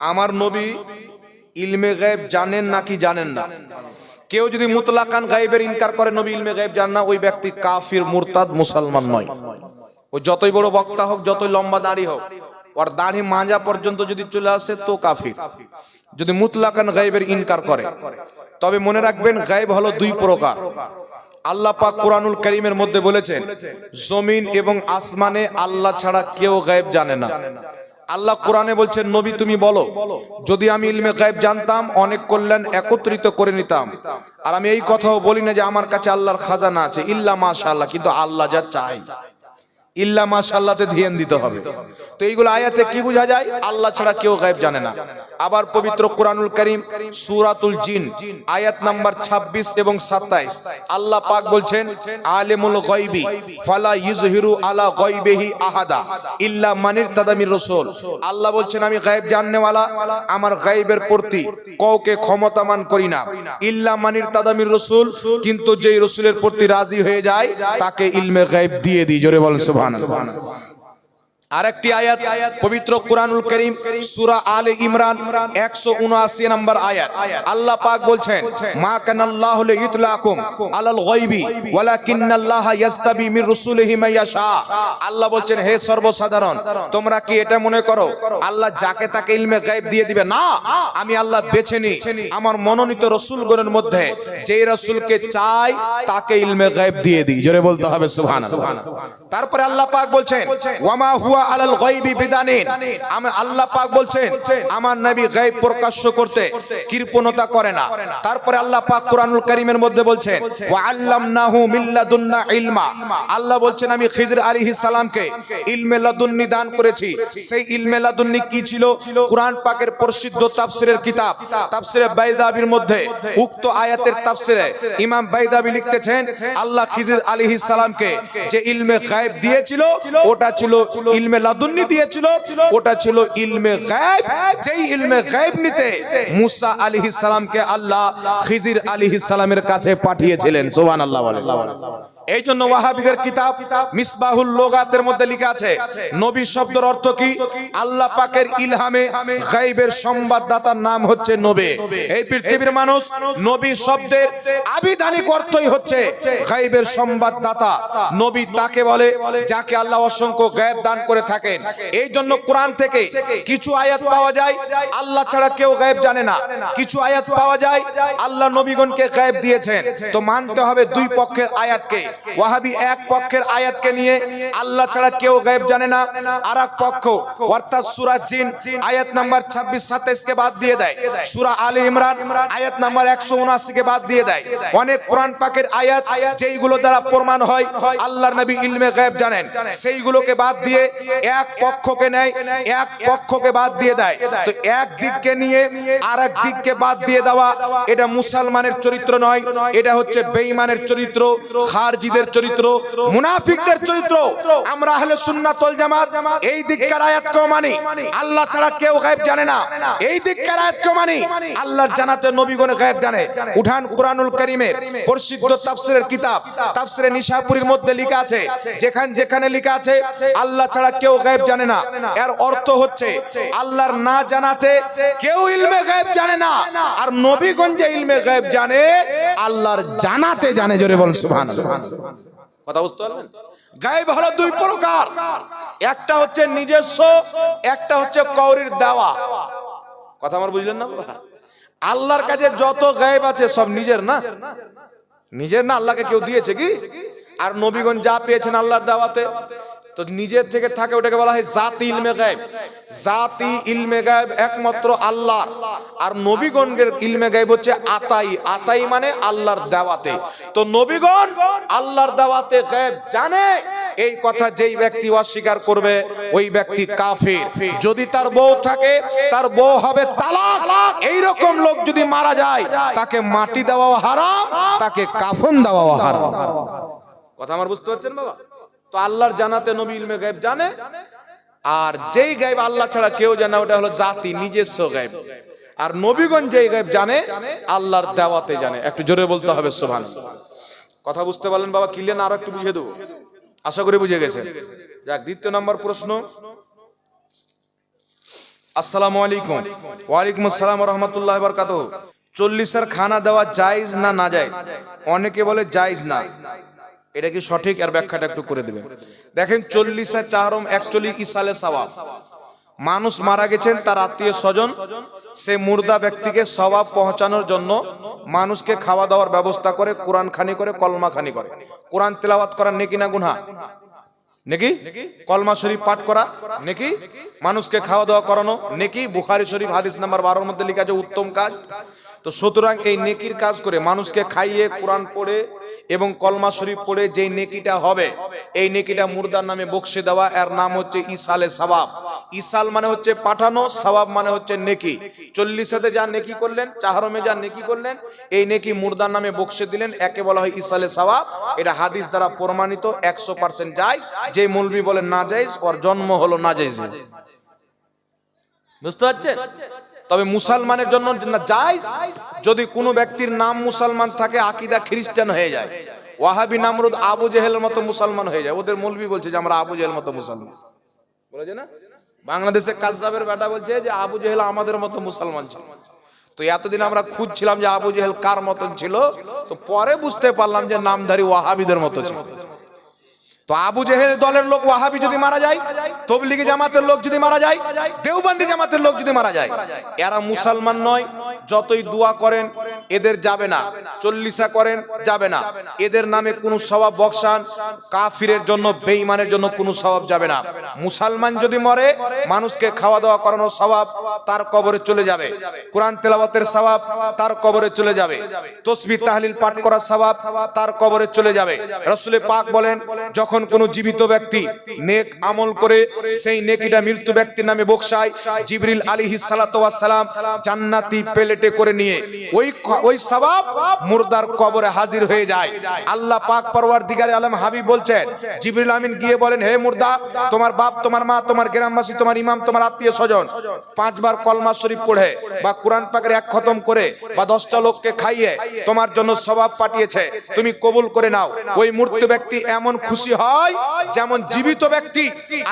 আমার নবী ইলমে গায়েব জানেন নাকি জানেন না? কেউ যদি মুতলাকান গায়েবের ইনকার করে নবী ইলমে গায়েব জান না, ওই ব্যক্তি কাফির, মুরতাদ, মুসলমান নয়। ওই যতই বড় বক্তা হোক, যতই লম্বা দাড়ি হোক, ওর দাড়ি মাজা পর্যন্ত যদি চলে আসে, তো কাফির। যদি মুতলাকান গায়েবের ইনকার করে, তবে মনে রাখবেন গায়েব হলো দুই প্রকার। আল্লাহ পাক কোরআনুল করিমের মধ্যে বলেছেন, জমিন এবং আসমানে আল্লাহ ছাড়া কেউ গায়েব জানে না। আল্লাহ কোরআনে বলছেন, নবী, তুমি বলো। যদি আমি ইলমে গায়েব জানতাম, অনেক কল্যাণ একত্রিত করে নিতাম। আর আমি এই কথাও বলি না যে আমার কাছে আল্লাহর খাজানা আছে। ইল্লা মাশাআল্লাহ, কিন্তু আল্লাহ যা চাই ইল্লা মাশাআল্লাহতে ধ্যান দিতে হবে। তো এইগুলো আয়াতে কি বোঝা যায়? আল্লাহ ছাড়া কেউ গায়েব জানে না। আবার পবিত্র কোরআনুল করিম, সুরাতুল জিন, আয়াত নাম্বার 26 এবং 27 আল্লাহ পাক বলছেন, আলেমুল গায়বি, ফালা ইউজহিরু আলা গায়বিহি আহাদা ইল্লা মানির তাদামির রাসূল। আল্লাহ বলছেন, আমি গায়েব জাননেওয়ালা আমার গায়েবের প্রতি কাউকে ক্ষমতামান করি না। ইল্লা মানির তাদামির রাসূল, কিন্তু যেই রাসূলের প্রতি রাজি হয়ে যায়, তাকে ইলমে গায়েব দিয়ে দিই। জোরে বলেন, সুবহানাল্লাহ। আরেকটি আয়াত, পবিত্র কোরআনুল করিম, সূরা আলে ইমরান 179 নম্বর আয়াত। আল্লাহ পাক বলছেন, মা কানাল্লাহু লিইতলাকুম আলাল গায়বি, ওয়ালাকিন্নাল্লাহ ইয়াস্তাবি মির রাসূলিহি মা ইয়াশা। আল্লাহ বলছেন, হে সর্বসাধারণ, তোমরা কি এটা মনে করো? আল্লাহ যাকে তাকে ইলমে গায়েব দিয়ে দিবে? না, আমি আল্লাহ বেছে নি আমার মনোনীত রাসূলগণের মধ্যে, যেই রাসূলকে চাই তাকে ইলমে গায়েব দিয়ে দিই। জোরে বলতে হবে, সুবহানাল্লাহ। তারপরে আল্লাহ পাক বলছেন ওয়ামা হুয়া আলাল গায়বি বিদানিন আমি আল্লাহ পাক বলছেন, আমার নবী গায়ব করতে কৃপণতা করে না। তারপরে আল্লাহ পাক কারীমের মধ্যে বলছেন, ওয়া আল্লামনাহু মিল্লাদুন্না ইলমা। আল্লাহ বলছেন, আমি খিজর আলাইহিস সালামকে ইলমে দান করেছি। সেই ইলমে কি ছিল? পাকের প্রসিদ্ধ তাফসিরের কিতাব। তাফসিরে বাইদাবির মধ্যে উক্ত আয়াতের তাফসিরে ইমাম বাইদাবি লিখতেছেন, আল্লাহ খিজর আলাইহিস সালামকে যে ইলমে গায়েব দিয়েছিল, ওটা ছিল লাদুন্নি দিয়েছিল, ওটা ছিল ইলমে গায়েব। যেই ইলমে গায়েব নিতে মুসা আলাইহিস সালামকে আল্লাহ খিজির আলাইহিস সালামের কাছে পাঠিয়েছিলেন। সুবহানাল্লাহ বলেন এই জন্য ওয়াহাবিদের কিতাব মিসবাহুল লোগাতের মধ্যে লেখা আছে নবী শব্দের অর্থ কি? আল্লাহ পাকের ইলহামে গায়বের সংবাদদাতার নাম হচ্ছে নবী। এই পৃথিবীর মানুষ নবী শব্দের আবিধানিক অর্থই হচ্ছে গায়বের সংবাদদাতা। নবী তাকে বলে যাকে আল্লাহ অসংখ্য গায়েব দান করে থাকেন। এই জন্য কোরআন থেকে কিছু আয়াত পাওয়া যায় আল্লাহ ছাড়া কেউ গায়েব জানে না। কিছু আয়াত পাওয়া যায় আল্লাহ নবীগণকে গায়েব দিয়েছেন। তো মানতে হবে দুই পক্ষের আয়াতকে। ওয়াহাবি এক পক্ষের আয়াতকে নিয়ে আল্লাহ ছাড়া কেউ গায়েব জানে না। আর এক পক্ষ অর্থাৎ সূরা জিন আয়াত নাম্বার 26 27 কে বাদ দিয়ে দেয়। সূরা আলে ইমরান আয়াত নাম্বার 179 কে বাদ দিয়ে দেয়। অনেক কোরআন পাকের আয়াত যেইগুলো দ্বারা প্রমাণ হয় আল্লাহর নবী ইলমে গায়েব জানেন। সেইগুলোকে বাদ দিয়ে এক পক্ষকে নেয় এক পক্ষকে বাদ দিয়ে দেয়। তো এক দিককে নিয়ে আর এক দিককে বাদ দিয়ে দেওয়া এটা মুসলমানের চরিত্র নয় এটা হচ্ছে বেঈমানের চরিত্র খারজিদের চরিত্র, মুনাফিকদের চরিত্র, আমরা আহলে সুন্নাত ওয়াল জামাত, এই দিককার আয়াতকেও মানি? আল্লাহ ছাড়া কেউ গায়েব জানে না। এই দিককার আয়াতকেও মানি? আল্লাহর জানাতে নবীগণ গায়েব জানে। উঠান কোরআনুল কারীমের প্রসিদ্ধ তাফসিরের কিতাব, তাফসিরে নিশাপুরীর মধ্যে লেখা আছে, যেখানে যেখানে লেখা আছে, আল্লাহ ছাড়া কেউ গায়েব জানে না। এর অর্থ হচ্ছে। আল্লাহর না জানাতে কেউ ইলমে গায়েব জানে না। আর নবীগণ যে ইলমে গায়েব জানে আল্লাহর জানাতে জানে জোরে বল সুবহানাল্লাহ। কথা বুঝতে পারলেন? গায়েব হলো দুই প্রকার। একটা হচ্ছে নিজস্ব একটা হচ্ছে কৌরির দেওয়া। কথা আমার বুঝলেন না বাবা? আল্লাহর কাছে যত গায়েব আছে সব নিজের না? নিজের না আল্লাহকে কেউ দিয়েছে কি? আর নবীগণ যা পেয়েছেন আল্লাহর দাওয়াতে। তো নিজের থেকে থাকে ওটাকে বলা হয় জাতি ইলমে গায়েব। জাতি ইলমে গায়েব একমাত্র আল্লাহ। আর নবীগণের ইলমে গায়েব হচ্ছে আতাই। আতাই মানে আল্লাহর দাওয়াতে। তো নবীগণ আল্লাহর দাওয়াতে গায়েব, জানে? এই কথা যেই ব্যক্তি অস্বীকার করবে, ওই ব্যক্তি কাফির। যদি তার বউ থাকে, তার বউ হবে তালাক। এই রকম লোক যদি মারা যায়, তাকে মাটি দেওয়াও হারাম, তাকে কাফন দেওয়াও হারাম। কথা আমার বুঝতে পারছেন বাবা? তো আল্লাহর জানাতে নবী ইলমে গায়েব জানে, আর যেই গায়েব আল্লাহ ছাড়া কেউ জানে ওটা হলো জাতি, নিজস্ব গায়েব। আর নবীগণ যেই গায়েব জানে, আল্লাহর দেওয়াতে জানে। একটু জোরে বলতে হবে সোভান কথা বুঝতে পারলেন বাবা? কিলেন আরও একটু বুঝিয়ে দেবো। আশা করি বুঝে গেছেন। যাক, দ্বিতীয় নম্বর প্রশ্ন। আসসালামু আলাইকুম। ওয়ালাইকুম আসসালাম রহমতুল্লাহ বরকাত চল্লিশের খানা দেওয়া জায়েজ না না যায় অনেকে বলে জায়েজ না। এটা কি সঠিক? আর ব্যাখ্যাটা একটু করে দেবেন। দেখেন চল্লিশের চাহরম একচল্লিশ ইসালে সওয়াব। মানুষ মারা গেছেন, তার আত্মীয় স্বজন, সে মুর্দা ব্যক্তিকে স্বভাব পৌঁছানোর জন্য মানুষকে খাওয়া দাওয়ার ব্যবস্থা করে, কোরআন খানি করে, কলমা খানি করে। কোরআন তেলাওয়াত করার নেকি না গুনহা? নাকি? কলমা শরীফ পাঠ করা? নাকি? মানুষকে খাওয়া দাওয়া করানো? নাকি? বুখারি শরীফ হাদিস নাম্বার বারোর মধ্যে লেখা আছে, উত্তম কাজ। তো সুতরাং এই নেকির কাজ করে মানুষকে খাইয়ে কোরআন পড়ে এবং কলমা শরীফ পড়ে যেই নেকিটা হবে, এই নেকিটা মুর্দার নামে বকশে দেওয়া, এর নাম হচ্ছে ইসালে সবাব। ইসাল মানে হচ্ছে পাঠানো, সবাব মানে হচ্ছে নেকি। চল্লিশাতে যা নেকি করলেন, চাহরমে যা নেকি করলেন, এই নেকি মুর্দার নামে বকশে দিলেন, একে বলা হয় ইসালে সবাব। এটা হাদিস দ্বারা প্রমাণিত, একশো পার্সেন্ট যায় যে মৌলবি বলেন না যাইজ ওর জন্ম হলো না যাইজ বুঝতে পারছেন? তবে মুসলমানের জন্য জায়েজ যদি কোনো ব্যক্তির নাম মুসলমান থাকে, আকিদা খ্রিস্টান হয়ে যায়। ওয়াহাবি নামরুদ আবু জেহেলের মতো মুসলমান হয়ে যায়। ওদের মৌলবি বলছে যে, আমরা আবু জেহেল মতো মুসলমান। বলেছে না? বাংলাদেশে কাজদাবের বেটা বলছে যে, আবু জেহেল আমাদের মতো মুসলমান ছিল। তো এতদিন আমরা খুঁজছিলাম যে, আবু জেহেল কার মতন ছিল? তো পরে বুঝতে পারলাম যে, নামধারী ওয়াহাবিদের মতো ছিল। তো আবু জেহের দলের লোক ওয়াহাবি যদি মারা যায়, তবলিগি জামাতের লোক যদি মারা যায়, দেওবন্দি জামাতের লোক যদি মারা যায়, এরা মুসলমান নয়, যতই দোয়া করেন, এদের যাবে না, চল্লিশা করেন, যাবে না। এদের নামে কোনো স্বভাব বকসান কাফিরের জন্য, বেঈমানের জন্য কোনো স্বভাব যাবে না। মুসলমান যদি মরে, মানুষকে খাওয়া দাওয়া করানোর স্বভাব তার কবরে চলে যাবে। কোরআন তেলাওয়াতের স্বভাব তার কবরে চলে যাবে। তসবি তাহলিল পাঠ করার স্বভাব তার কবরে চলে যাবে। রসুলের পাক বলেন, যখন কোনো জীবিত ব্যক্তি নেক আমল করে সেই নেকিটা মৃত্যু ব্যক্তির নামে বকশায় জিবরিল সালাতু সালাম জান্নাতি প্লেটে করে নিয়ে ওই ওই সওয়াব মুর্দার কবরে হাজির হয়ে যায়। আল্লাহ পাক পরওয়ারদিগারে আলম হাবিব বলছেন জিবরিল আমিন গিয়ে বলেন হে মুর্দা তোমার বাপ তোমার মা তোমার গ্রামবাসী তোমার ইমাম তোমার আত্মীয় স্বজন পাঁচবার কলমা শরীফ পড়ে বা কোরআন পাকের এক খতম করে বা দশটা লোককে খাইয়ে তোমার জন্য স্বভাব পাঠিয়েছে। তুমি কবুল করে নাও। ওই মূর্ত ব্যক্তি এমন খুশি হয় যেমন জীবিত ব্যক্তি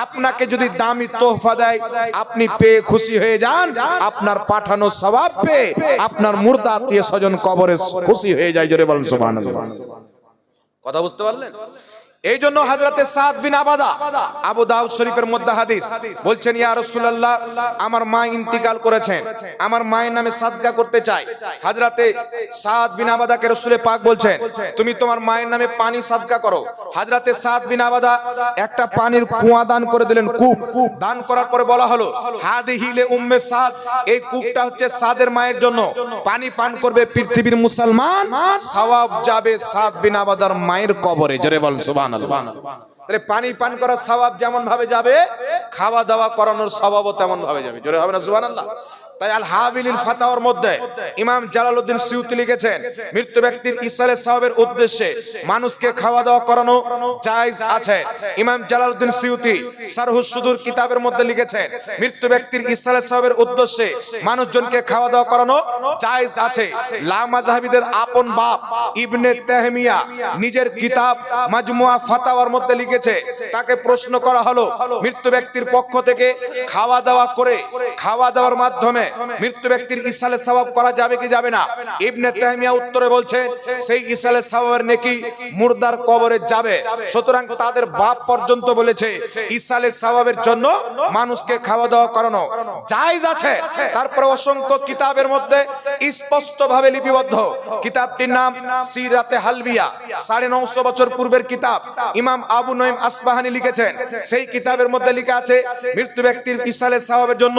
আপনাকে যদি দামি তোহফা দেয়, আপনি পেয়ে খুশি হয়ে যান, আপনার পাঠানো স্বভাব পেয়ে আপনার মুর্দা আত্মীয় স্বজন কবরে খুশি হয়ে যায়, জোরে বলেন সুবহানাল্লাহ। কথা বুঝতে পারলেন? এই জন্য হাজরাতে সাদ বিন আবাদা আবু দাউদ শরীফের মধ্যে হাদিস বলছেন, ইয়া রাসূলুল্লাহ, আমার মা ইন্তিকাল করেছেন। আমার মায়ের নামে সাদকা করতে চাই। হাজরাতে সাদ বিন আবাদাকে রাসূলে পাক বলছেন, তুমি তোমার মায়ের নামে পানি সাদকা করো। হাজরাতে সাদ বিন আবাদা একটা পানির কুয়া দান করে দিলেন, কূপ। দান করার পরে বলা হলো হাদিহিলে উম্মে সাদ, এই কূপটা হচ্ছে সাদের মায়ের জন্য। পানি পান করবে পৃথিবীর মুসলমান। সওয়াব যাবে সাদ বিন আবাদার মায়ের কবরে। জোরে বলেন, সুবহানাল্লাহ। তাহলে পানি পান করার স্বভাব যেমন ভাবে যাবে খাওয়া দাওয়া করানোর স্বভাবও তেমন ভাবে যাবে। জোরে হবে না সুবহানাল্লাহ? তাই আল হাবিলিল ফাতাওয়ার মধ্যে ইমাম জালালউদ্দিন সিউতি লিখেছেন, মৃত্যু ব্যক্তির ইসারের সাহাবের উদ্দেশ্যে মানুষকে খাওয়া দাওয়া করানো জায়েজ আছে। ইমাম জালালউদ্দিন সিউতি সারহুস সুদূর কিতাবের মধ্যে লিখেছেন, মৃত্যু ব্যক্তির ইসারের সাহাবের উদ্দেশ্যে মানুষজনকে খাওয়া দাওয়া করানো জায়েজ আছে। লা মাযহাবিদের আপন বাপ ইবনে তাহমিয়া নিজের কিতাব মাজমুয়া ফাতাওয়ার মধ্যে লিখেছে, তাকে প্রশ্ন করা হলো, মৃত্যু ব্যক্তির পক্ষ থেকে খাওয়া দাওয়া করে, খাওয়া দাওয়ার মাধ্যমে মৃত্যু ব্যক্তির ইসালে সওয়াব করা যাবে কি যাবে না? ইবনে তাহমিয়া উত্তরে বলছেন, সেই ইসালে সওয়াবের নেকি মুর্দার কবরে যাবে। সুতরাং তাদের বাপ পর্যন্ত বলেছে, ইসালে সওয়াবের জন্য মানুষকে খাওয়া দাওয়া করানো জায়েজ আছে। তারপর অসংখ্য কিতাবের মধ্যে স্পষ্ট ভাবে লিপিবদ্ধ। কিতাবটির নাম সিরাতে হালবিয়া, সাড়ে নশো বছর পূর্বের কিতাব। ইমাম আবু নঈম আসবাহানি লিখেছেন, সেই কিতাবের মধ্যে লেখা আছে, মৃত্যু ব্যক্তির ইসালে সাহাবের জন্য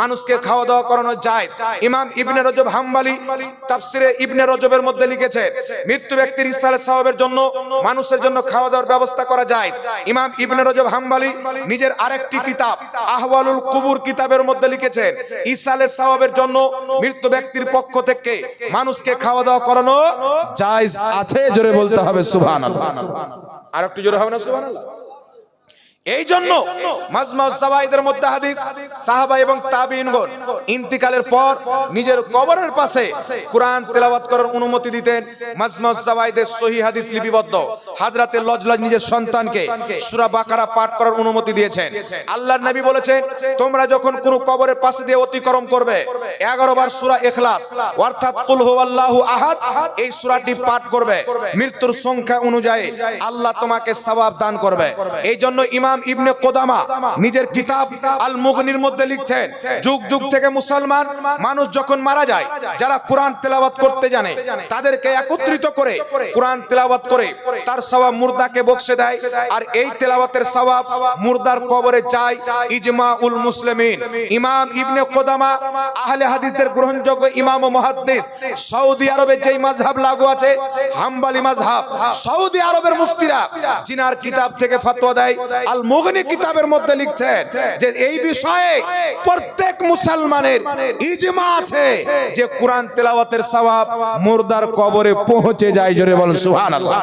মানুষকে খাওয়া দাওয়া করানো যায়। ইমাম ইবনে রজব হাম্বালি তাফসিরে ইবনে রজবের মধ্যে লিখেছেন মৃত্যু ব্যক্তির ইসালে সাহাবের জন্য মানুষের জন্য খাওয়া দাওয়ার ব্যবস্থা করা যায়। ইমাম ইবনে রজব হাম্বালি নিজের আরেকটি কিতাব, আহওয়ালুল কুবুর কিতাবের মধ্যে লিখেছেন ইসালে সাহাবের জন্য মৃত্যু ব্যক্তির পক্ষ থেকে মানুষকে খাওয়া দাওয়া করানো জায়েজ আছে, জোরে বলতে হবে, সুবহানাল্লাহ। আর একটু জোরে হবে না, সুবহানাল্লাহ? এই জন্য মাজমাউ ইন্তিকালের পর নিজের কবরের পাশে কোরআন তেলাওয়াত করার অনুমতি দিতেন। মাজমাউ সাবাইদের সহি হাদিস লিপিবদ্ধ। হাজরাতে লজলজ নিজের সন্তানকে সূরা বাকারা পাঠ করার অনুমতি দিয়েছেন। আল্লাহর নবী বলেছেন, তোমরা যখন কোন কবরের পাশে দিয়ে অতিক্রম করবে 11 বার সূরা ইখলাস, অর্থাৎ কুল হুয়াল্লাহু আহাদ, এই সূরাটি পাঠ করবে। মৃত্যুর সংখ্যা অনুযায়ী আল্লাহ তোমাকে সওয়াব দান করবে। এই জন্য ইমাম ইবনে কোদামা নিজের কিতাব আল মুগনির মধ্যে লিখছেন, যুগ যুগ থেকে মুসলমান মানুষ যখন মারা যায়, যারা কোরআন তেলাওয়াত করতে জানে, তাদেরকে একত্রিত করে কোরআন তেলাওয়াত করে তার সওয়াব মুর্দাকে বকশে দেয় আর এই তেলাওয়াতের সওয়াব মুর্দার কবরে যায় ইজমা উল মুসলিমিন। ইমাম ইবনে কোদামা আহলে হাদিসদের গ্রহণযোগ্য ইমাম ও মুহাদ্দিস, সৌদি আরবে যেই মাযহাব লাগু আছে, হাম্বলি মাযহাব, সৌদি আরবের মুফতিরা জিনার কিতাব থেকে ফতোয়া দেয় মুগনি কিতাবের মধ্যে লিখছেন যে এই বিষয়ে প্রত্যেক মুসলমানের ইজমা আছে যে কোরআন তেলাওয়াতের সওয়াব মুর্দার কবরে পৌঁছে যায়, জোরে বলুন, সুবহানাল্লাহ।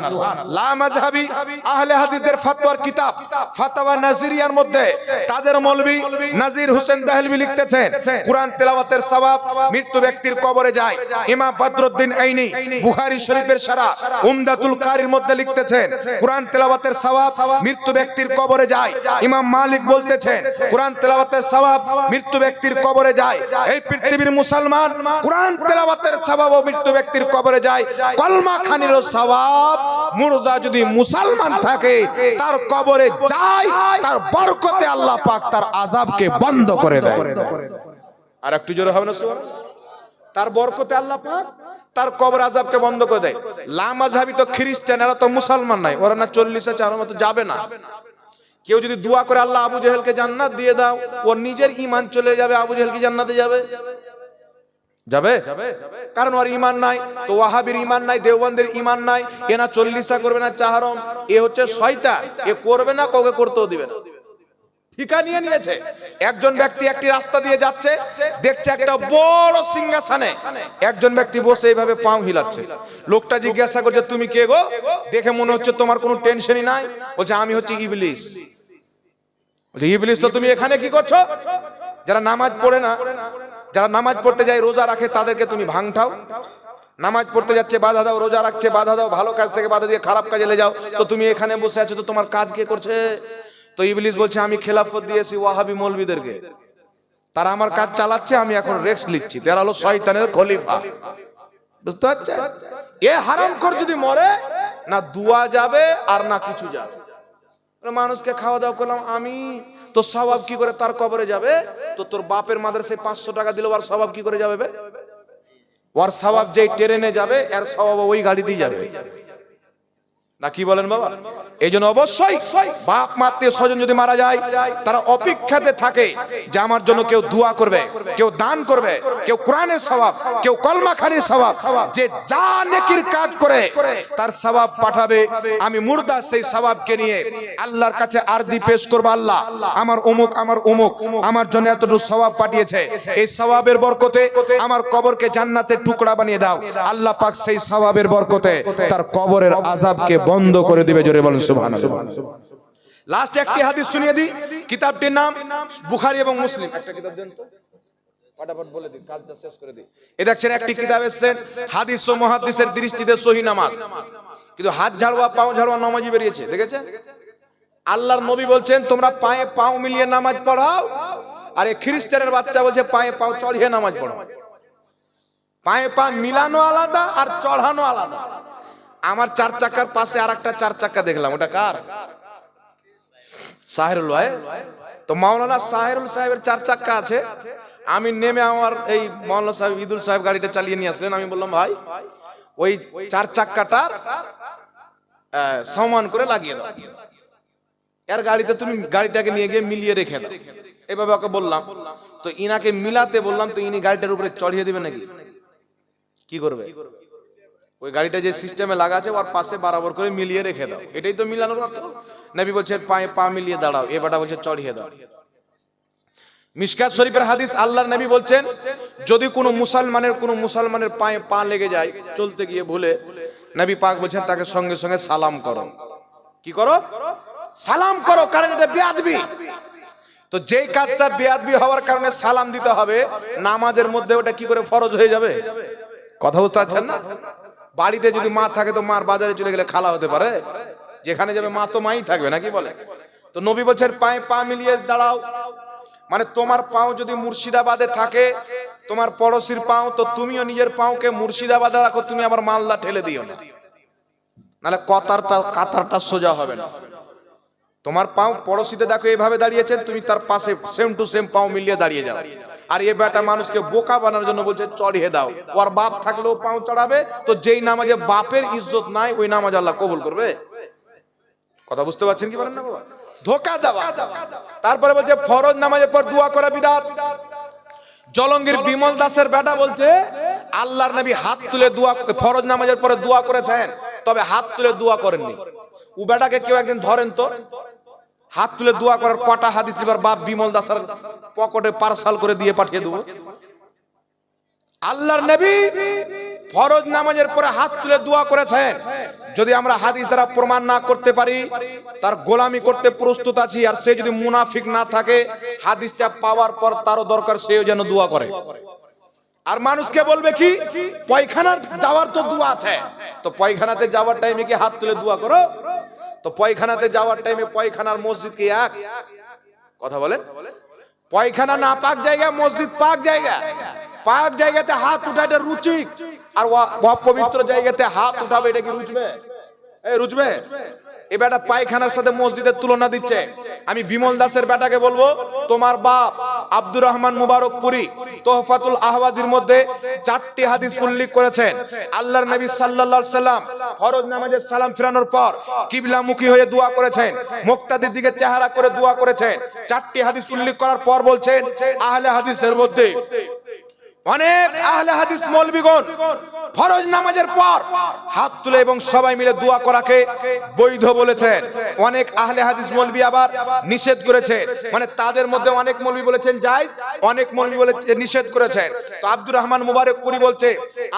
লা মাযহাবি আহলে হাদিসদের ফতোয়ার কিতাব, ফাতাওয়া নাজিরিয়ার মধ্যে তাদের মৌলভী নাজির হোসেন দাহলভি লিখতেছেন, কোরআন তেলাওয়াতের সওয়াব মৃত্যু ব্যক্তির কবরে যায়। ইমাম বদরুদ্দিন আইনি বুখারী শরীফের সারা উমদাতুল কারির মধ্যে লিখতেছেন, কোরআন তেলাওয়াতের সওয়াব মৃত্যু ব্যক্তির কবরে যায়। ইমাম মালিক বলতেছেন, কোরআন তেলাওয়াতের সওয়াব মৃত্যু ব্যক্তির কবরে যায়। এই পৃথিবীর মুসলমান কোরআন তেলাওয়াতের সওয়াব ও মৃত্যু ব্যক্তির কবরে যায়। কলমা খানিরও সওয়াব মুর্দা যদি মুসলমান থাকে, তার কবরে যায়, তার বরকতে আল্লাহ পাক তার আযাবকে বন্ধ করে দেয়। আর একটু জোরে হবে না? তার বরকতে আল্লাহ পাক তার কবর আজাবকে বন্ধ করে দেয়। লামাজহাবি তো খ্রিস্টান, এরা তো মুসলমান নাই, ওরা না চল্লিশে চার মতো যাবে না। কেউ যদি দোয়া করে আল্লাহ আবু জেহেলকে জান্নাত দিয়ে দাও ওর নিজের ইমান চলে যাবে, আবু জেহেল কি জান্নাতে যাবে? যাবে? কারণ ওর ইমান নাই, তো ওয়াহাবির ইমান নাই, দেওবন্দের ইমান নাই এ না চল্লিশা করবে না চাহারম, এ হচ্ছে শয়তা এ করবে না, কাউকে করতেও দিবে না। ঠিকা নিয়ে নিয়েছে। একজন ব্যক্তি একটি রাস্তা দিয়ে যাচ্ছে, দেখছে একটা বড় সিংহাসনে একজন ব্যক্তি বসে এইভাবে পাও হিলাচ্ছে। লোকটা জিজ্ঞাসা করছে, তুমি কে গো? দেখে মনে হচ্ছে তোমার কোনো টেনশনই নাই। বলছে, আমি হচ্ছে ইবলিস। বলছে, ইবলিস তো তুমি এখানে কি করছ? যারা নামাজ পড়ে না, যারা নামাজ পড়তে যায় রোজা রাখে তাদেরকে তুমি ভাঙঠাও। নামাজ পড়তে যাচ্ছে, বাধা দাও, রোজা রাখছে, বাধা দাও, ভালো কাজ থেকে বাধা দিয়ে খারাপ কাজে লে যাও। তো তুমি এখানে বসে আছো, তো তোমার কাজ কে করছে? তো ইবলিস বলছে, আমি খেলাফত দিয়েছি ওয়াহাবি মৌলবীদেরকে। তারা আমার কাজ চালাচ্ছে, আমি এখন রেস্ট নিচ্ছি। তারা হলো শয়তানের খলিফা। বুঝতে পারছেন এ হারাম কর যদি মরে, না দুয়া যাবে আর না কিছু যাবে। মানুষকে খাওয়া দাওয়া করলাম আমি। তো স্বভাব কি করে তার কবরে যাবে? তো তোর বাপের মাদ্রাসায় পাঁচশো টাকা দিল ওর স্বভাব কি করে যাবে ওর স্বভাব যেই ট্রেনে যাবে, এর স্বভাব ওই গাড়িতেই যাবে। না, কি বলেন বাবা? এই জন্য অবশ্যই বাপ মাত্রীয় স্বজন যদি মারা যায়, তারা অপেক্ষাতে থাকে যে আমার জন্য কেউ দোয়া করবে, কেউ দান করবে, কেউ কোরআনের স্বভাব কেউ কলমা খানির স্বভাব যে যা নেকির কাজ করে, তার স্বভাব পাঠাবে। আমি মুর্দা, সেই স্বভাবকে নিয়ে আল্লাহর কাছে আরজি পেশ করব আল্লাহ। আমার অমুক আমার অমুক আমার জন্য এতটুকু স্বভাব পাঠিয়েছে। এই স্বভাবের বরকতে আমার কবরকে জান্নাতের টুকরা বানিয়ে দাও। আল্লাহ পাক সেই স্বভাবের বরকতে তার কবরের আজাবকে বন্ধ করে দিবে জোরে বলুন সুবহানাল্লাহ। লাস্ট একটি হাদিস শুনিয়ে দিই কিতাবটির নাম বুখারী এবং মুসলিম। একটা কিতাব দেন তো। ফটাফট বলে দিন কাজটা শেষ করে দিই। এ দেখছেন একটি কিতাব এসেছেন হাদিস ও মুহাদ্দিসের দৃষ্টিতে সহি নামাজ। কিন্তু হাত পাও বেরিয়েছে দেখেছেন? আল্লাহর নবী বলছেন তোমরা পায়ে পাও মিলিয়ে নামাজ পড়াও আর এই খ্রিস্টানের বাচ্চা বলছে পায়ে পাও চড়িয়ে নামাজ পড়াও। পায়ে পা মিলানো আলাদা আর চড়ানো আলাদা। আমার চার চাকার পাশে আর একটা চার চাকা দেখলাম। ওটা কার? সাহেরুল ভাই। তো মাওলানা সাহেরুল সাহেবের চার চাক্কা আছে। আমি নেমে আমার এই মাওলানা সাহেব ইদুল সাহেব গাড়িটা চালিয়ে নিয়ে আসলেন। আমি বললাম, ভাই, ওই চার চাক্কাটার সমান করে লাগিয়ে দাও। এর গাড়িতে তুমি গাড়িটাকে নিয়ে গিয়ে মিলিয়ে রেখে দাও। এভাবে ওকে বললাম। তো ইনাকে মিলাতে বললাম, তো ইনি গাড়িটার উপরে চড়িয়ে দিবে নাকি? কি করবে? ওই গাড়িটা যে সিস্টেমে লাগা আছে, ওর পাশে বরাবর করে মিলিয়ে রেখে দাও। এটাই তো মিলানোর অর্থ? নবী বলছে পায়ে পা মিলিয়ে দাঁড়াও। এবারটা বলছে, চড়িয়ে দাও। মিশকাত শরীফের হাদিস আল্লাহর নবী বলছেন, যদি কোনো মুসলমানের কোনো মুসলমানের পায়ে পা লেগে যায়, চলতে গিয়ে ভুলে, নবী পাক বলছেন, তাকে সঙ্গে সঙ্গে সালাম করো। কি করো? সালাম করো, কারণ এটা বেয়াদবি। তো যেই কাজটা বেয়াদবি হওয়ার কারণে সালাম দিতে হবে, নামাজের মধ্যে ওটা কি করে ফরজ হয়ে যাবে? কথা বুঝতে পারছেন না? বাড়িতে যদি মা থাকে তো মার বাজারে চলে গেলে খালা হতে পারে? যেখানে যাবে মা তো মাই থাকবে, নাকি বলে? তো নবী বলছেন, পায়ে পা মিলিয়ে দাঁড়াও। মানে তোমার পাও যদি মুর্শিদাবাদে থাকে, তোমার পড়োশির পাও, তো তুমিও নিজের পাওকে মুর্শিদাবাদে রাখো, তুমি আবার মালদা ঠেলে দিও না। নাহলে কতারটা কাতারটা সোজা হবে না। তোমার পাও পড়োশিতে দেখো এইভাবে দাঁড়িয়েছেন, তুমি তার পাশে সেম টু সেম পাও মিলিয়ে দাঁড়িয়ে যাও। আর এ বেটা মানুষকে বোকা বানানোর জন্য বলছে, চড়িয়ে দাও। ওর বাপ থাকলেও পাও চড়াবে, তো যেই নামাজে বাপের ইজ্জত নাই, ওই নামাজ আল্লাহ কবুল করবে। কথা বুঝতে পারছেন কি পারেন না বাবা? ধোকা দেওয়া। তারপরে বলছে, ফরজ নামাজের পর দোয়া করা বিদাত। জলঙ্গির বিমল দাসের বেটা বলছে, আল্লাহর নবী হাত তুলে দোয়া, ফরজ নামাজের পরে দোয়া করেছেন, তবে হাত তুলে দোয়া করেননি। ও বেটাকে কেউ একদিন ধরেন তো? হাত তুলে দোয়া করার কটা হাদিস এবার বাপ বিমল দাসের পকেটে পার্সাল করে দিয়ে পাঠিয়ে দেবো। আল্লাহর নবী ফরজ নামাজের পরে হাত তুলে দোয়া করেছেন। যদি আমরা হাদিস দ্বারা প্রমাণ না করতে পারি, তার গোলামি করতে প্রস্তুত আছি, আর সে যদি মুনাফিক না থাকে, হাদিসটা পাওয়ার পর তারও দরকার, সেও যেন দোয়া করে। আর মানুষকে বলবে কি, পয়খানার যাওয়ার তো দোয়া আছে। তো পয়খানাতে যাওয়ার টাইমে কি হাত তুলে দোয়া করো? তো পয়খানাতে যাওয়ার টাইমে পয়খানার মসজিদ কি এক? কথা বলেন। পয়খানা না পাক জায়গা মসজিদ পাক জায়গা পাক জায়গাতে হাত উঠা এটা রুচিক আর পবিত্র জায়গাতে হাত উঠাবে, এটা কি রুচবে? এই রুচবে? এ বেটা পায়খানার সাথে মসজিদের তুলনা দিচ্ছে। আমি বিমল দাসের বেটাকে বলব, তোমার বাপ আব্দুর রহমান মুবারকপুরি তোহফাতুল আহওয়াজির মধ্যে চারটি হাদিস উল্লেখ করেছেন। আল্লাহর নবী সাল্লাল্লাহু সাল্লাম ফরজ নামাজের সালাম ফেরানোর পর কিবলামুখী হয়ে দোয়া করেছেন, মুক্তাদির দিকে চেহারা করে দোয়া করেছেন। চারটি হাদিস উল্লেখ করার পর বলছেন, আহলে হাদিসের মধ্যে অনেক আহলে হাদিস মৌলবিগণ ফরজ নামাজের পর হাত তুলে এবং সবাই মিলে দোয়া করাকে বৈধ বলেছেন। অনেক আহলে হাদিস মৌলবি আবার নিষেধ করেছেন। মানে তাদের মধ্যে অনেক মৌলবি বলেছেন যাই অনেক মৌলবি বলে নিষেধ করেছেন। তো আব্দুর রহমান মুবারক পুরি বলছে,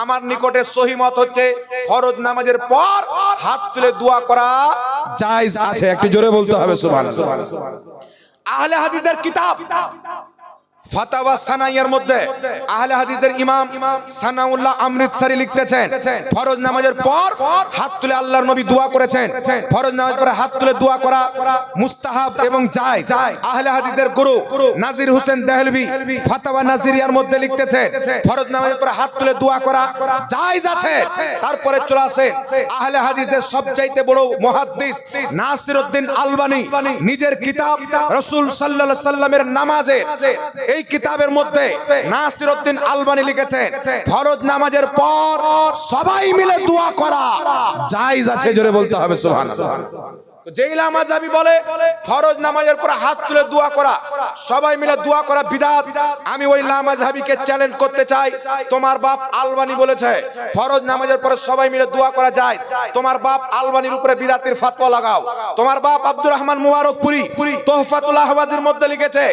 আমার নিকটে সহি মত হচ্ছে ফরজ নামাজের পর হাত তুলে দোয়া করা জায়েজ আছে। একটু জোরে বলতে হবে, সুবহানাল্লাহ। আহলে হাদিসের কিতাব ফাতাওয়া মধ্যে আহলে হাদিসদের ইমাম সানাউল্লাহ অমৃতসরি লিখতেছেন, ফরজ নামাজের পর হাত তুলে আল্লাহর নবী দোয়া করেছেন, ফরজ পরে হাত তুলে দোয়া করা মুস্তাহাব এবং জায়েজ। আহলে হাদিসদের গুরু নাজির হোসেন দেহলভি ফাতাওয়া নাজিরিয়ার মধ্যে লিখতেছেন, ফরজ নামাজের পরে হাত তুলে দোয়া করা জায়েজ আছে, তারপরে চলে আসেন আহলে হাদিসদের সবচাইতে বড় মুহাদ্দিস নাসিরউদ্দিন আলবানী, নিজের কিতাব রাসূল সাল্লাল্লাহু আলাইহি সাল্লামের নামাজের এই কিতাবের মধ্যে নাসিরউদ্দিন আলবানি লিখেছেন, ফরজ নামাজের পর সবাই মিলে দোয়া করা জায়েজ আছে, জোরে বলতে হবে, সুবহানাল্লাহ। লামাজাবি বলে, ফরজ নামাজের পর হাত তুলে দোয়া করা। সবাই মিলে করা আমি ওই চ্যালেঞ্জ করতে চাই। তোমার বাপ বলেছে, ফরজ নামাজের পরে সবাই মিলে করা যায়। তোমার বাপ উপরে লাগাও। তোমার বাপ মধ্যে লিখেছে,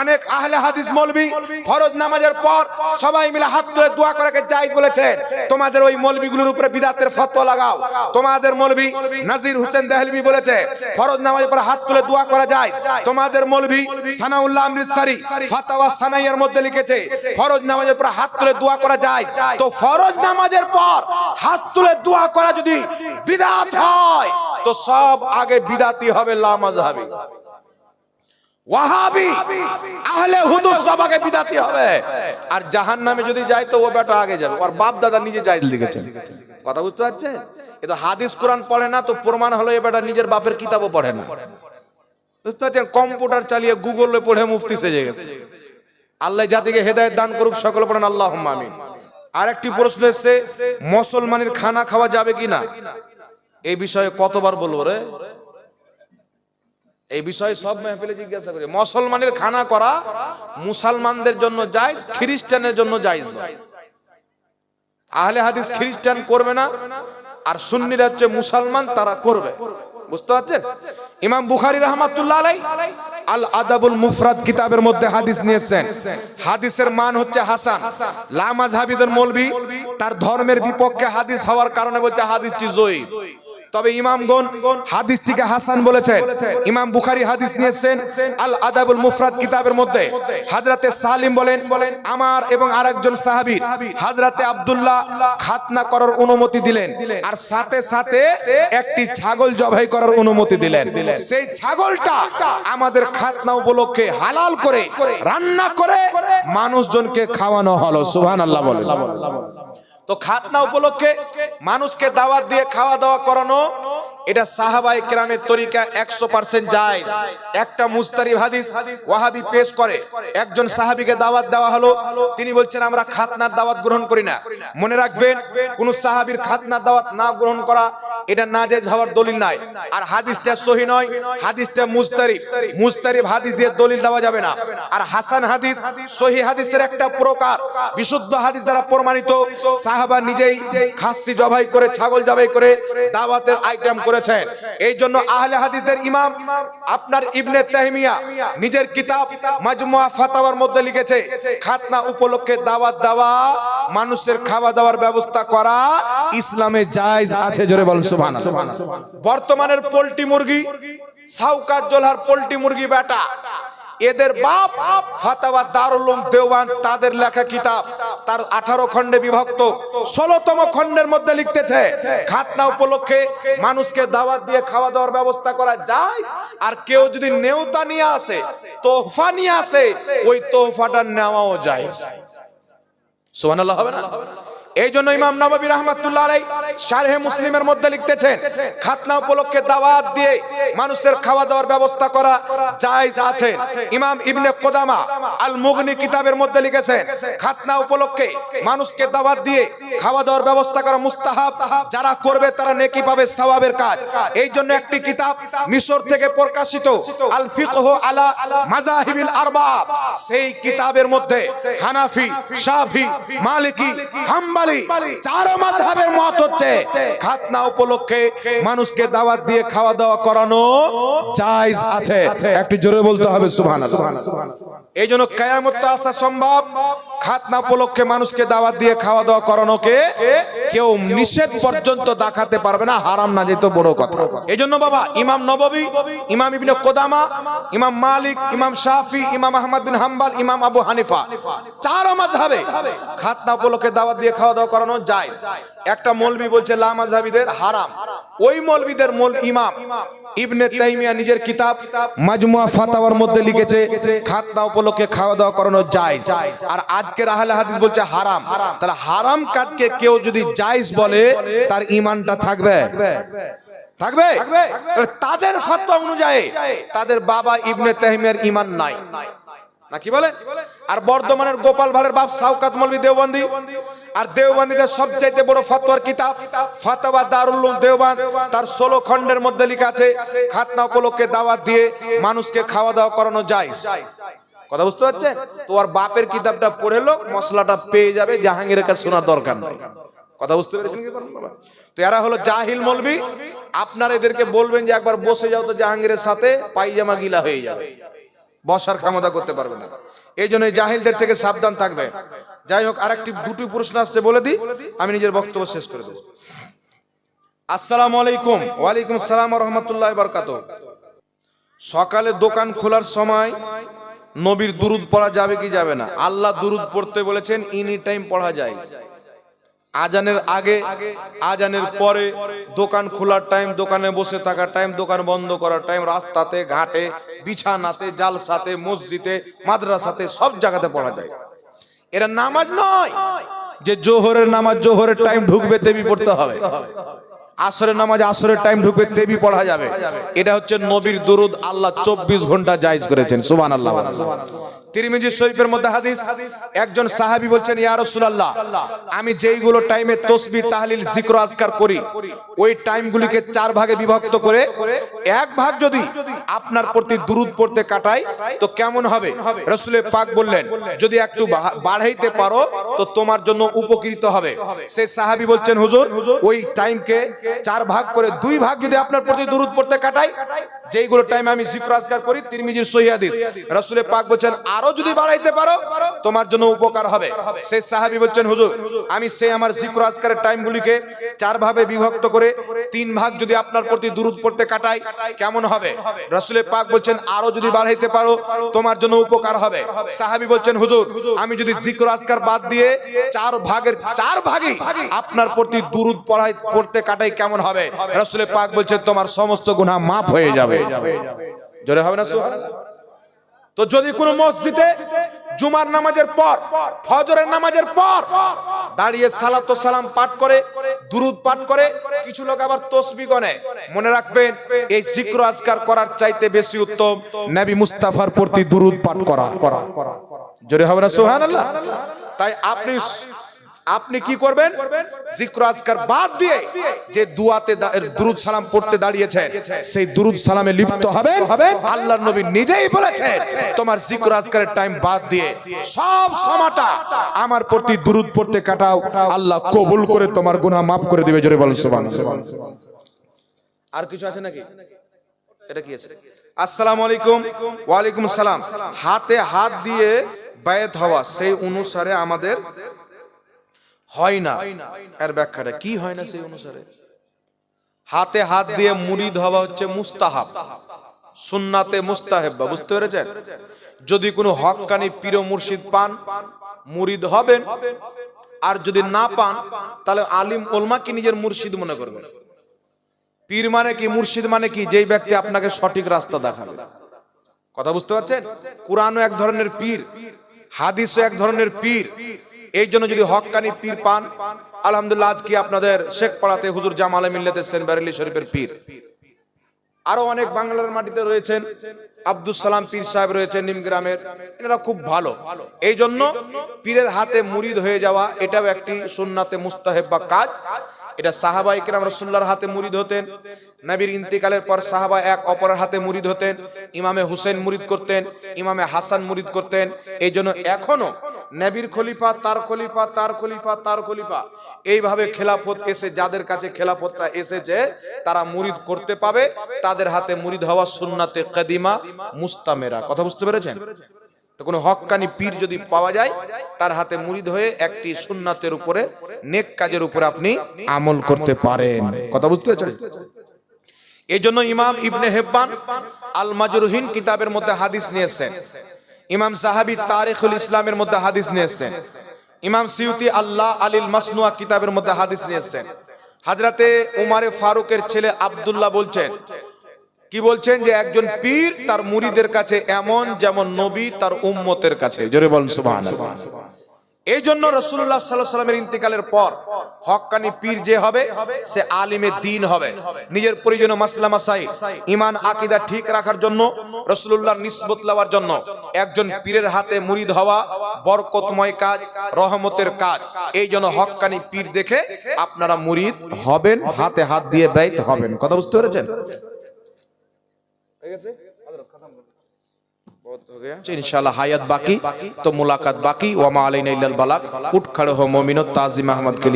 অনেক আহলে হাদিস মৌলবি ফরজ নামাজের পর সবাই মিলে হাত তুলে দোয়া করাকে বলেছেন। তোমাদের ওই উপরে বিদাতের ফাতোয়া লাগাও। তোমাদের মৌলবি নাজির হোসেন দেহলবি বলেছে ফরজ নামাজের পর হাত তুলে দোয়া করা যায়। তোমাদের মৌলবি সানাউল্লাহ অমৃতসারি ফাতাওয়া সানাইয়ের মধ্যে লিখেছে, ফরজ নামাজের পর হাত তুলে দোয়া করা যায়। তো ফরজ নামাজের পর হাত তুলে দোয়া করা যদি বিদাত হয়, তো সব আগে বিদাতি হবে লামাজহাবি ওয়াহাবি, আহলে হুদুস সবাকে বিদাতি হবে। আর জাহান্নামে যদি যায়, তো ও বেটা আগে যাবে। ওর বাপ দাদা নিজে জায়েজ লিখেছেন। কথা বুঝতে পারছেন এ তো হাদিস কোরআন পড়ে না, তো প্রমাণ হলো এবার নিজের বাপের কিতাবও পড়ে না। বুঝতে পারছেন? কম্পিউটার চালিয়ে গুগলে পড়ে মুফতি সেজে গেছে। আল্লাহ জাতিকে হেদায়েত দান করুক, সকলে পড়েন আল্লাহ আর একটি প্রশ্ন এসছে, মুসলমানের খানা খাওয়া যাবে কি না এই বিষয়ে কতবার বলব রে? এই বিষয়ে সব মেহফিলে জিজ্ঞাসা করি। মুসলমানের খানা করা মুসলমানদের জন্য জায়েজ খ্রিস্টানের জন্য জায়েজ নয়। আহলে হাদিস খ্রিস্টান করবে না, আর সুন্নিরা হচ্ছে মুসলমান, তারা করবে। বুঝতে পারছেন? ইমাম বুখারি রহমাতুল্লাহ আলাই আল আদাবুল মুফরাদ কিতাবের মধ্যে হাদিস নিয়েছেন। হাদিসের মান হচ্ছে হাসান। লামাজ হাবিদুল মৌলভী তার ধর্মের বিপক্ষে হাদিস হওয়ার কারণে বলছে হাদিসটি জয়ী তবে ইমামগণ হাদিসটিকে হাসান বলেছেন। ইমাম বুখারী হাদিস নিয়েছেন। আল আদাবুল মুফরাদ কিতাবের মধ্যে। হাজরাতে সালিম বলেন আমার এবং আরেকজন সাহাবীর হাজরাতে আব্দুল্লাহ খাতনা করার অনুমতি দিলেন। আর সাথে সাথে একটি ছাগল জবাই করার অনুমতি দিলেন। সেই ছাগলটা আমাদের খাতনা উপলক্ষে হালাল করে রান্না করে মানুষজনকে খাওয়ানো হলো। সুবহানাল্লাহ বলেন। তো খাতনা উপলক্ষে মানুষকে দাওয়াত দিয়ে খাওয়া দাওয়া করানো, এটা সাহাবাই কেরামের তরিকা একশো পার্সেন্ট যায় একটা মুস্তারি হাদিস ওয়াহাবি পেশ করে, একজন সাহাবিকে দাওয়াত দেওয়া হলো, তিনি বলছেন, আমরা খাতনার দাওয়াত গ্রহণ করি না। মনে রাখবেন, কোন সাহাবির খাতনার দাওয়াত না গ্রহণ করা এটা নাজেজ হওয়ার দলিল নাই। আর হাদিসটা সহি নয়, হাদিসটা মুস্তারিব মুস্তারিব হাদিস দিয়ে দলিল দেওয়া যাবে না। আর হাসান হাদিস সহি হাদিসের একটা প্রকার। বিশুদ্ধ হাদিস দ্বারা প্রমাণিত। সাহাবা নিজেই খাসি জবাই করে, ছাগল জবাই করে দাওয়াতের আইটেম করেছেন। এই জন্য আহলে হাদিসদের ইমাম আপনার ইবনে তাহমিয়া নিজের কিতাব মাজমুয়া ফাতাওয়ার মধ্যে লিখেছে, খাতনা উপলক্ষে দাওয়াত দেওয়া, মানুষের খাওয়া দাওয়ার ব্যবস্থা করা ইসলামে জায়েজ আছে, জোরে বলেন বর্তমানের পোল্ট্রি মুরগি সাউকাত জোলহার পোল্ট্রি মুরগি বেটা। এদের বাপ ফাতাওয়া দারুল দেওবান তাদের লেখা কিতাব তার আঠারো খণ্ডে বিভক্ত ষোলোতম খণ্ডের মধ্যে লিখতেছে খাতনা উপলক্ষে মানুষকে দাওয়াত দিয়ে খাওয়া দাওয়ার ব্যবস্থা করা যায় আর কেউ যদি নেওতা নিয়ে আসে তোহফা নিয়ে আসে ওই তোহফাটা নেওয়াও যায়। সুবহানাল্লাহ। হবে না? এই জন্য ইমাম নববী রহমাতুল্লাহ আলাই শারহে মুসলিমের মধ্যে লিখতেছেন, খাতনা উপলক্ষে দাওয়াত দিয়ে মানুষের খাওয়া দাওয়ার ব্যবস্থা করা জায়েজ আছে। ইমাম ইবনে কোদামা আল মুগনি কিতাবের মধ্যে লিখেছেন, খাতনা উপলক্ষে মানুষকে দাওয়াত দিয়ে খাওয়া দাওয়ার ব্যবস্থা করা মুস্তাহাব। যারা করবে তারা নেকি পাবে সওয়াবের কাজ। এই জন্য একটি কিতাব মিশর থেকে প্রকাশিত আল ফিকহ আলা মাজাহিবিল আরবা। সেই কিতাবের মধ্যে হানাফি, শাফি, মালিকি, হাম্বালি, চার মাযহাবের মত হচ্ছে খাতনা উপলক্ষে মানুষকে দাওয়াত দিয়ে খাওয়া দাওয়া করানো জায়েজ আছে। একটু জোরে বলতে হবে, সুবহানাল্লাহ। এই জন্য কেয়ামত তো আসা সম্ভব। খাতনা উপলক্ষে মানুষকে দাওয়াত দিয়ে খাওয়া দাওয়া করানোকে কেউ নিষেধ পর্যন্ত দেখাতে পারবে না, হারাম না যেত বড় কথা। এই জন্য বাবা, ইমাম নববী, ইমাম ইবনে কোদামা, ইমাম মালিক, ইমাম শাফি, ইমাম আহমদ বিন হাম্বাল, ইমাম আবু হানিফা, চার মাযহাবে খাতনা উপলক্ষে দাওয়াত দিয়ে খাওয়া দাওয়া করানো যায়। একটা মৌলবি বলছে, লা মাযহাবিদের হারাম। ওই মৌলবিদের মৌল ইমাম ইবনে তাইমিয়া নিজের কিতাব মাজমুয়া ফাতাওয়ার মধ্যে লিখেছে খাতনা উপলক্ষে খাওয়া দাওয়া করানো যায় আর আজকের আহলে হাদিস বলছে হারাম। তাহলে হারাম কাজকে কেউ যদি জায়েজ বলে তার ঈমানটা থাকবে? থাকবে? তাদের ফতোয়া অনুযায়ী তাদের বাবা ইবনে তাইমিয়ার ঈমান নাই। নাকি বলেন আর বর্ধমানের গোপাল ভাড়ের বাপ সাউকাত মৌলভী দেওবন্দি। আর দেওবন্দিদের সবচাইতে বড় ফতোয়ার কিতাব ফাতাওয়া দারুল দেওবান। তার ষোলো খণ্ডের মধ্যে লেখা আছে, খাতনা উপলক্ষে দাওয়াত দিয়ে মানুষকে খাওয়া দাওয়া করানো যায় কথা বুঝতে পারছেন? তোমার বাপের কিতাবটা পড়ে লোক, মশলাটা পেয়ে যাবে, জাহাঙ্গীরের কাছে শোনার দরকার নাই। কথা বুঝতে পেরেছেন কি? তো এরা হলো জাহিল মলবি আপনারা এদেরকে বলবেন যে একবার বসে যাও তো জাহাঙ্গীরের সাথে, পাইজামা গিলা হয়ে যাবে। বসার ক্ষমতা করতে পারবে না। এই জন্য জাহিলদের থেকে সাবধান থাকবে। যাই হোক, আরেকটি দুটি প্রশ্ন আসছে, বলে দিই। আমি নিজের বক্তব্য শেষ করে দেবো। আসসালামু আলাইকুম। ওয়ালাইকুম আসসালাম রহমতুল্লাহ বরকাত সকালে দোকান খোলার সময় নবীর দুরুদ পড়া যাবে কি যাবে না? আল্লাহ দুরুদ পড়তে বলেছেন এনি টাইম পড়া যায়। আজানের আগে, আজানের পরে দোকান খোলার টাইম দোকানে বসে থাকার টাইম দোকান বন্ধ করার টাইম রাস্তাতে, ঘাটে, বিছানাতে, জালসাতে, মসজিদে, মাদ্রাসাতে, সব জায়গাতে পড়া যায়। এরা নামাজ নয়। যে জোহরের নামাজ জোহরের টাইম ঢুকবে দেবী পড়তে হবে। আসরের নামাজ আসরের টাইম ঢুকবে দেবী পড়া যাবে। এটা হচ্ছে নবীর দুরুদ, আল্লাহ চব্বিশ ঘণ্টা জায়েজ করেছেন। সুবান আল্লাহ তিরমিজি শরীফের মধ্যে হাদিস, একজন সাহাবী বলছেন, ইয়া রাসূলুল্লাহ, আমি যেইগুলো টাইমে তসবি তাহলিল, জিক্র, আজকার করি, ওই টাইমগুলিকে চার ভাগে বিভক্ত করে, এক ভাগ যদি আপনার প্রতি দুরুদ পড়তে কাটাই, তো কেমন হবে? রাসূলের পাক বললেন, যদি একটু বাড়াইতে পারো, তো তোমার জন্য উপকৃত হবে। সেই সাহাবী বলছেন, হুজুর, ওই টাইমকে চার ভাগ করে দুই ভাগ যদি আপনার প্রতি দুরুদ পড়তে কাটাই যেইগুলো টাইম আমি জিক্র আজকার করি, তিরমিজির সহি হাদিস। রাসূলের পাক বলছেন, আরও যদি বাড়াইতে পারো, তোমার জন্য উপকার হবে। সেই সাহাবী বলছেন, হুজুর, আমি সেই আমার জিক্র আজকারের টাইমগুলিকে চার ভাবে বিভক্ত করে, তিন ভাগ যদি আপনার প্রতি দুরুদ পড়তে কাটাই, কেমন হবে? রাসূলের পাক বলছেন, আরও যদি বাড়াইতে পারো, তোমার জন্য উপকার হবে। সাহাবী বলছেন, হুজুর, আমি যদি জিক্র আজকার বাদ দিয়ে চার ভাগের, চার ভাগই আপনার প্রতি দুরুদ পড়াই, পড়তে কাটাই, কেমন হবে? রাসূলের পাক বলছেন, তোমার সমস্ত গুনাহ মাফ হয়ে যাবে। জোরে হবে না? তো যদি কোনো মসজিদে জুমার নামাজের পর ফজরের নামাজের পর দাঁড়িয়ে সালাত সালাম পাঠ করে দুরুদ পাঠ করে কিছু লোক আবার তসবি গনে। মনে রাখবেন এই জিক্র আজকার করার চাইতে বেশি উত্তম নবী মুস্তাফার প্রতি দুরুদ পাঠ করা। জোরে হবে না সুবহানাল্লাহ? তাই আপনি আপনি কি করবেন? জিক্র আজকার বাদ দিয়ে যে দুয়াতে দুরুদ সালাম পড়তে দাঁড়িয়েছেন, সেই দুরুদ সালামে লিপ্ত হবেন। আল্লাহর নবী নিজেই বলেছেন, তোমার জিক্র আজকারের টাইম বাদ দিয়ে সব সমাটা আমার প্রতি দুরুদ পড়তে কাটাও। আল্লাহ কবুল করে তোমার গুনাহ মাফ করে দিবে, জোরে বলেন সুবহানাল্লাহ আর কিছু আছে নাকি? এটা কি আছে? আসসালামু আলাইকুম, ওয়ালাইকুম সালাম। হাতে হাত দিয়ে বায়াত হওয়া, সেই অনুসারে আমাদের হয় না। এর ব্যাখ্যাটা কি হয় না সেই অনুসারে? হাতে হাত দিয়ে মুরিদ হওয়া হচ্ছে মুস্তাহাব। সুন্নাতে মুস্তাহেব্বা, বুঝতে পেরেছেন? যদি কোনো হক্কানি পীর মুর্শিদ পান, মুরিদ হবেন। আর যদি না পান, তাহলে আলিম ওলমাকে নিজের মুর্শিদ মনে করবেন? পীর মানে কি, মুর্শিদ মানে কি? যেই ব্যক্তি আপনাকে সঠিক রাস্তা দেখাবে। কথা বুঝতে পারছেন? কোরআনও এক ধরনের পীর, হাদিসও এক ধরনের পীর। এই জন্য যদি হক্কানি পীর পান, আলহামদুলিল্লাহ আজকে আপনাদের শেখ পাড়াতে হুজুর জামালে মিল্লাতে সেন বেরেলি শরীফের পীর। আরও অনেক বাংলার মাটিতে রয়েছেন আব্দুল সালাম পীর সাহেব রয়েছেন নিমগ্রামের, এনারা খুব ভালো। এই জন্য পীরের হাতে মুরিদ হয়ে যাওয়া, এটাও একটি সুন্নাতে মুস্তাহেব বা কাজ। এটা সাহাবাই কেরাম রসুল্লাহর হাতে মুরিদ হতেন, নবীর ইন্তিকালের পর সাহাবা এক অপরের হাতে মুরিদ হতেন, ইমামে হুসেন মুরিদ করতেন, ইমামে হাসান মুরিদ করতেন, এই জন্য এখনও নবীর খলিফা, তার খলিফা তার খলিফা তার খলিফা। এইভাবে খেলাফত এসে, যাদের কাছে খেলাফতটা এসেছে, তারা মুরিদ করতে পাবে। তাদের হাতে মুরিদ হওয়া সুন্নাতে কদিমা, মুস্তামেরা। কথা বুঝতে পেরেছেন? তো কোনো হক্কানি পীর যদি পাওয়া যায়, তার হাতে মুরিদ হয়ে একটি সুন্নাতের উপরে, নেক কাজের উপরে আপনি আমল করতে পারেন। কথা বুঝতে পেরেছেন? এই জন্য ইমাম ইবনে হেব্বান আল মাজরুহিন কিতাবের মধ্যে হাদিস নিয়েছেন। ইমাম সাহাবি তারিখুল ইসলামের মধ্যে হাদিস নিয়েছেন। ইমাম সিউতি আল্লাহ আলীল মাসনুয়া কিতাবের মধ্যে হাদিস নিয়েছেন। হাজরাতে উমারে ফারুকের ছেলে আব্দুল্লাহ বলছেন, কি বলছেন যে একজন পীর তার মুরিদের কাছে এমন যেমন নবী তার উম্মতের কাছে। জোরে বলুন, সুবহানাল্লাহ। এই জন্য রসুল্লাহ সাল্লামের ইন্তিকালের পর হকানি পীর যে হবে, সে আলিমে দিন হবে। নিজের পরিজনীয় মাসলা মাসাই ইমান আকিদা ঠিক রাখার জন্য রসুল্লাহ নিসবত লাওয়ার জন্য একজন পীরের হাতে মুরিদ হওয়া বরকতময় কাজ, রহমতের কাজ। এই জন্য হকানি পীর দেখে আপনারা মুরিদ হবেন, হাতে হাত দিয়ে ব্যয়িত হবেন। কথা বুঝতে পেরেছেন? ঠিক আছে ইনশাআল্লাহ হায়াত বাকি তো মুলাকাত বাকি ওয়ামা আলাইনা ইল্লাল বালাক উঠ খড়ো হো মুমিনত তাজিম আহমদ কে